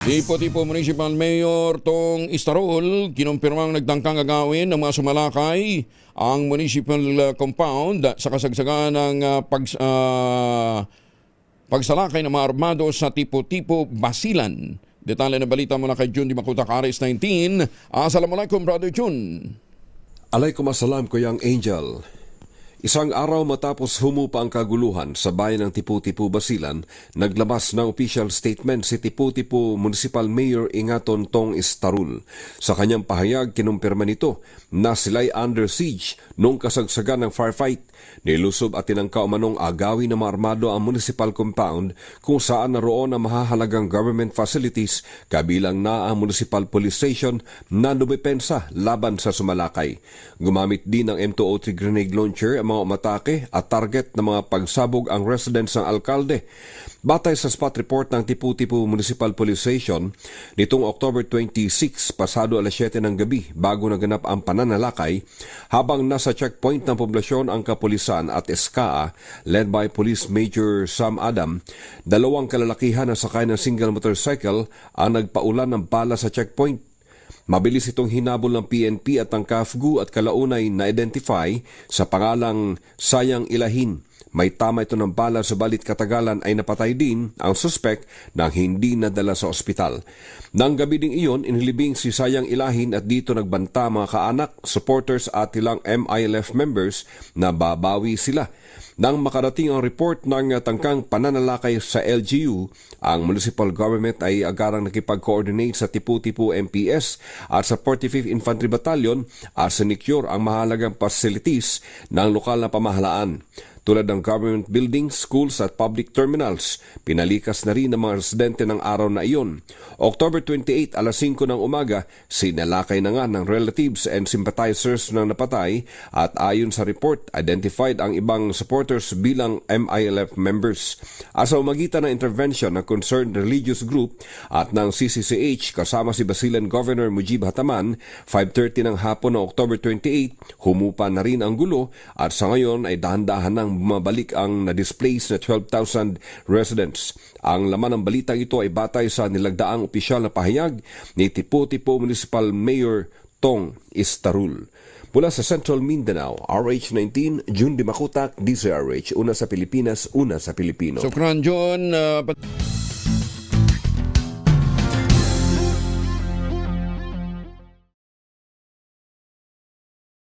Tipo-tipo Municipal Mayor Tong Istarol, kinumpirmang nagtangkang agawin ng mga sumalakay ang municipal uh, compound sa kasagsagan ng uh, pag, uh, pagsalakay ng mga armado sa tipo-tipo Basilan. Detalye na balita mula kay Jun Di Makuta Karis 19. Assalamualaikum, Brother Jun. Alaykum assalam, Kuyang Angel. Isang araw matapos humupa ang kaguluhan sa bayan ng Tipu-Tipu, Basilan, naglabas ng official statement si Tipu-Tipu Municipal Mayor Ingaton Tong Istarul. Sa kanyang pahayag, kinumpirma nito na sila'y under siege nung kasagsagan ng firefight. Nilusob at tinangka umanong agawi ng mga armado ang municipal compound kung saan naroon ang mahahalagang government facilities kabilang na ang municipal police station na dumipensa laban sa sumalakay. Gumamit din ng M203 grenade launcher ang mga umatake at target ng mga pagsabog ang residence ng alkalde. Batay sa spot report ng Tipu-Tipu Municipal Police Station, nitong October 26, pasado alas 7 ng gabi bago naganap ang pananalakay, habang nasa checkpoint ng poblasyon ang kapulisan at SKA led by Police Major Sam Adam, dalawang kalalakihan na sakay ng single motorcycle ang nagpaulan ng bala sa checkpoint. Mabilis itong hinabol ng PNP at ang KAFGU at kalaunay na-identify sa pangalang Sayang Ilahin. May tama ito ng bala subalit katagalan ay napatay din ang suspect nang hindi nadala sa ospital. Nang gabi ding iyon, inilibing si Sayang Ilahin at dito nagbanta mga kaanak, supporters at ilang MILF members na babawi sila. Nang makarating ang report ng tangkang pananalakay sa LGU, ang municipal government ay agarang nakipag-coordinate sa Tipu-Tipu MPS at sa 45th Infantry Battalion at sinicure ang mahalagang facilities ng lokal na pamahalaan tulad ng government buildings, schools at public terminals. Pinalikas na rin ng mga residente ng araw na iyon. October 28, alas 5 ng umaga, sinalakay na nga ng relatives and sympathizers ng napatay at ayon sa report, identified ang ibang supporters bilang MILF members. Asa umagitan ng intervention ng concerned religious group at ng CCCH kasama si Basilan Governor Mujib Hataman, 5.30 ng hapon ng October 28, humupa na rin ang gulo at sa ngayon ay dahan-dahan ng bumabalik ang na-displace na 12,000 residents. Ang laman ng balitang ito ay batay sa nilagdaang opisyal na pahayag ni Tipo-Tipo Municipal Mayor Tong Istarul. Mula sa Central Mindanao, RH19, June Dimakutak, DZRH, una sa Pilipinas, una sa Pilipino. Sukran, John. Uh,